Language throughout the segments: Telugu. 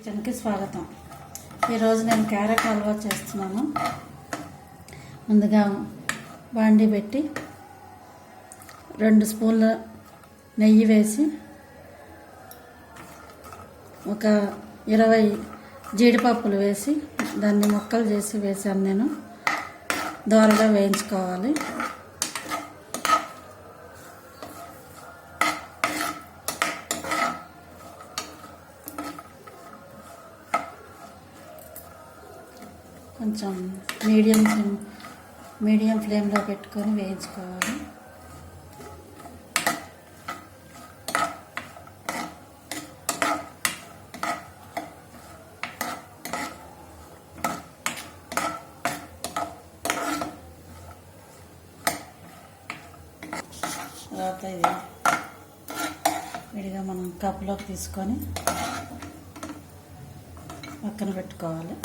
కిచెన్కి స్వాగతం. ఈరోజు నేను క్యారెట్ హల్వా చేస్తున్నాను. ముందుగా బాండి పెట్టి రెండు స్పూన్ల నెయ్యి వేసి ఒక ఇరవై జీడిపప్పులు వేసి దాన్ని ముక్కలు చేసి వేసాను నేను. దోరగా వేయించుకోవాలి. కొంచెం మీడియం ఫ్లేమ్ మీడియం ఫ్లేమ్లో పెట్టుకొని వేయించుకోవాలి. తర్వాత ఇది విడిగా మనం కప్లోకి తీసుకొని పక్కన పెట్టుకోవాలి.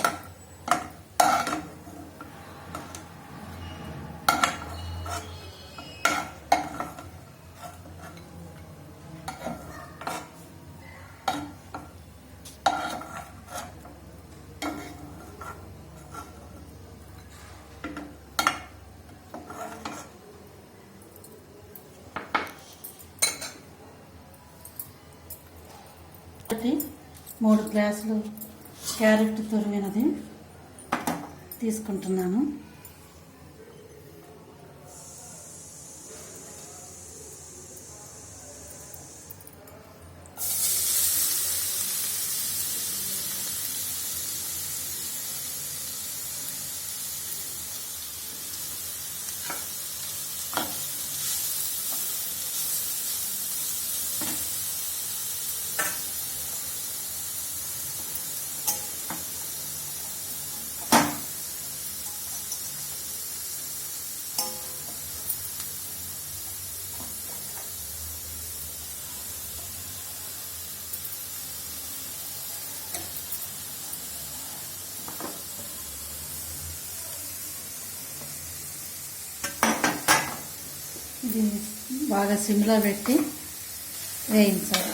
ఒకటి మూడు గ్లాసులు క్యారెట్ తురిమినది తీసుకుంటున్నాను. దీన్ని బాగా సిమ్లో పెట్టి వేయించాలి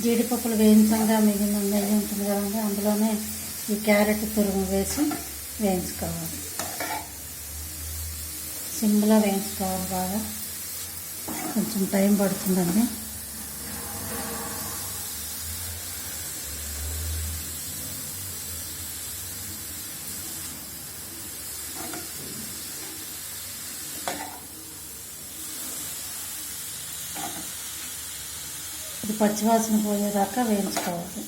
జీడిపప్పులు వేయించంగా మిగిలిన నెయ్యి ఉంటుంది కదండి. అందులోనే ఈ క్యారెట్ తురుము వేసి వేయించుకోవాలి. సిమ్లో వేయించుకోవాలి బాగా. కొంచెం టైం పడుతుందండి. పచ్చివాసన పోయేదాకా వేయించుకోవాలి.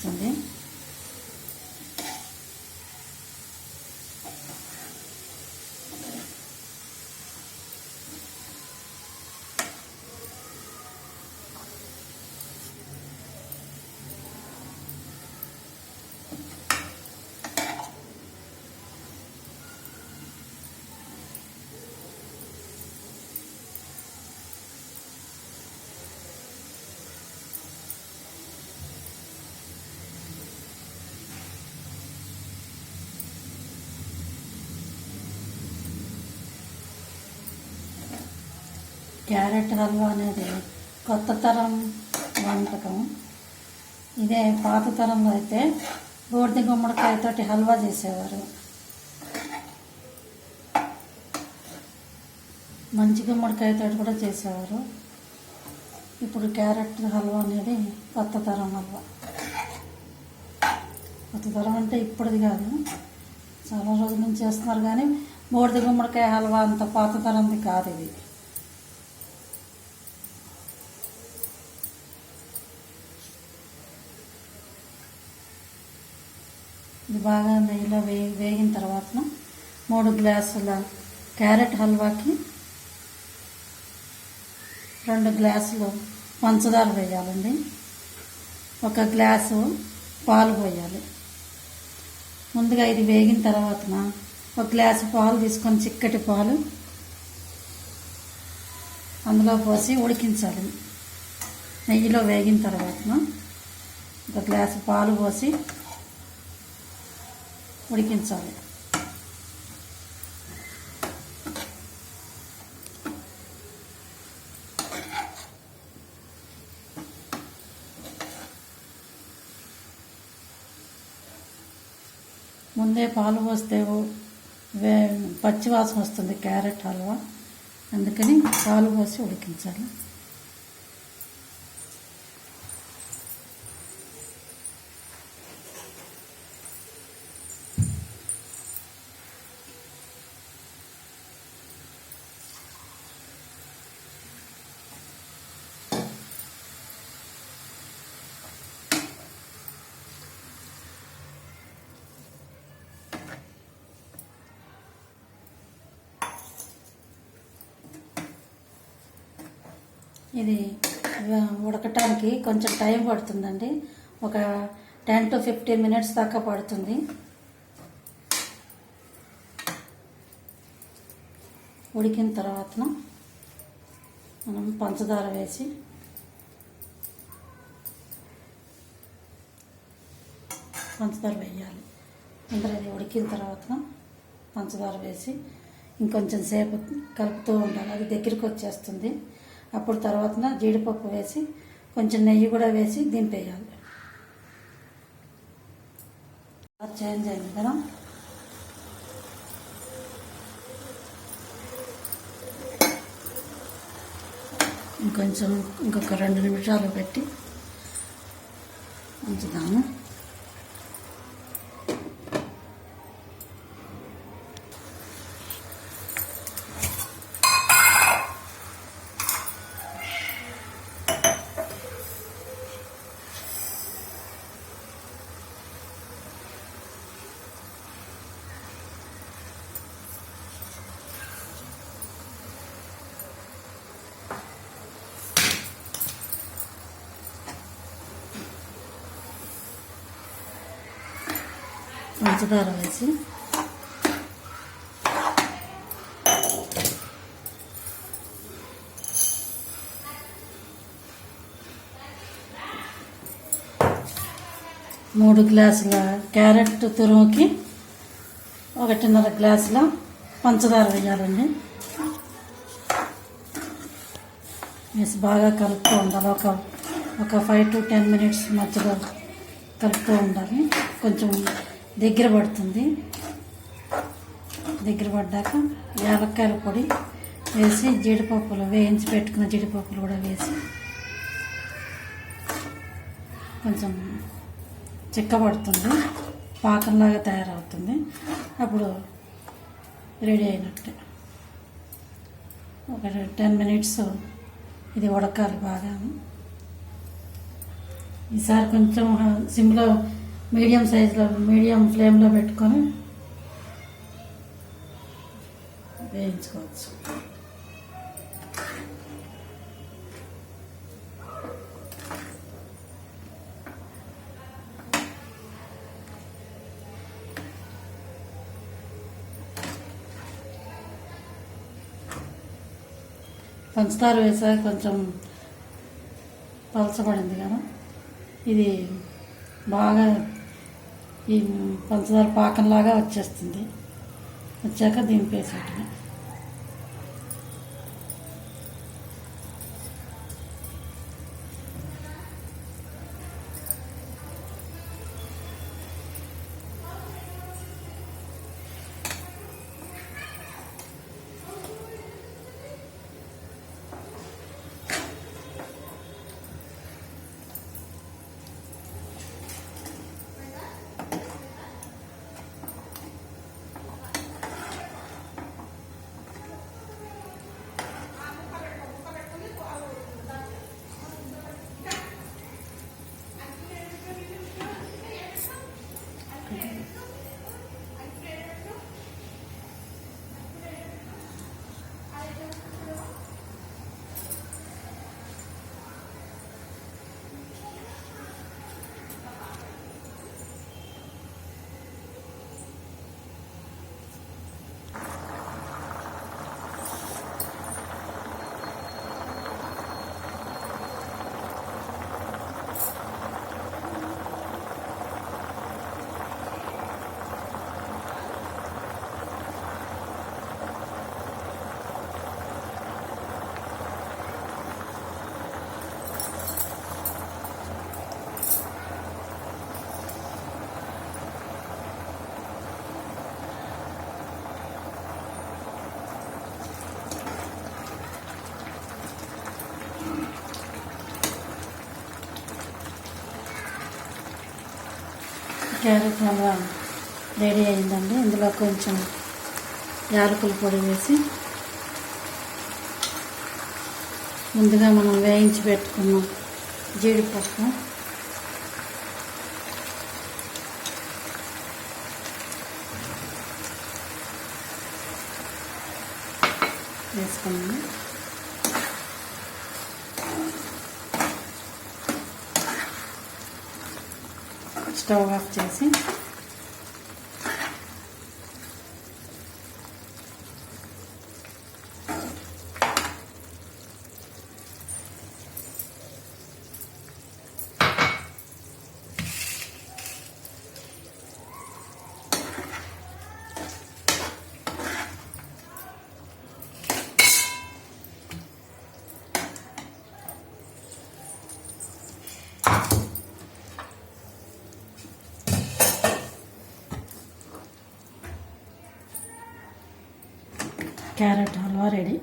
చూడండి క్యారెట్ హల్వా అనేది కొత్త తరం వంటకం. ఇదే పాత తరంలో అయితే బోర్ది గుమ్మడికాయతోటి హల్వా చేసేవారు. మంచి గుమ్మడికాయతోటి కూడా చేసేవారు. ఇప్పుడు క్యారెట్ హల్వా అనేది కొత్త తరం హల్వా. కొత్త తరం అంటే ఇప్పటిది కాదు. చాలా రోజుల నుంచి చేస్తున్నారు కానీ బోర్ది గుమ్మడికాయ హల్వా అంత పాత తరంది కాదు ఇది. ఇది బాగా నెయ్యిలో వేగి వేగిన తర్వాత మూడు గ్లాసుల క్యారెట్ హల్వాకి రెండు గ్లాసులు పంచదార వేయాలండి. ఒక గ్లాసు పాలు పోయాలి. ముందుగా ఇది వేగిన తర్వాత ఒక గ్లాసు పాలు తీసుకొని చిక్కటి పాలు అందులో పోసి ఉడికించాలి. నెయ్యిలో వేగిన తర్వాత ఒక గ్లాసు పాలు పోసి ఉడికించాలి. ముందే పాలు పోస్తే పచ్చివాసన వస్తుంది క్యారెట్ హల్వా. అందుకని పాలు పోసి ఉడికించాలి. ఇది ఉడకటానికి కొంచెం టైం పడుతుందండి. ఒక టెన్ టు ఫిఫ్టీన్ మినిట్స్ దాకా పడుతుంది. ఉడికిన తర్వాత మనం పంచదార వేసి పంచదార వేయాలి. అందరూ అది ఉడికిన తర్వాత పంచదార వేసి ఇంకొంచెం సేపు కలుపుతూ ఉండాలి. అది దగ్గరికి వచ్చేస్తుంది. అప్పుడు తర్వాత జీడిపప్పు వేసి కొంచెం నెయ్యి కూడా వేసి దింపేయాలి. చేంజ్ అయింది కదా? ఇంకొంచెం ఇంకొక రెండు నిమిషాలు పెట్టి ఉంచుదాము పంచదార వేసి. మూడు గ్లాసుల క్యారెట్ తురుముకి ఒకటిన్నర గ్లాసుల పంచదార వేయాలండి. వేసి బాగా కలుపుతూ ఉండాలి. ఒక ఒక ఫైవ్ టు టెన్ మినిట్స్ మధ్యలో కలుపుతూ ఉండాలి. కొంచెం దగ్గర పడుతుంది. దగ్గర పడ్డాక యాలక్కాయల పొడి వేసి జీడిపప్పులు వేయించి పెట్టుకున్న జీడిపప్పులు కూడా వేసి కొంచెం చిక్కబడుతుంది పాకంలాగా తయారవుతుంది. అప్పుడు రెడీ అయినట్టే. ఒక టెన్ మినిట్స్ ఇది ఉడకాలి బాగా. ఈసారి కొంచెం సిమ్లో మీడియం సైజులో మీడియం ఫ్లేమ్లో పెట్టుకొని వేయించుకోవచ్చు. పంచదార వేసాక కొంచెం పలచబడింది కదా? ఇది బాగా ఈ పంచదార పాకంలాగా వచ్చేస్తుంది. వచ్చాక దింపేసేటమే క్యారెట్ హల్వా రెడీ అయిందండి. ఇందులో కొంచెం యాలకుల పొడి వేసి ముందుగా మనం వేయించి పెట్టుకున్న జీడిపప్పు వేసుకున్నాము. స్టవ్ ఆఫ్ చేసి క్యారెట్ హల్వా రెడీ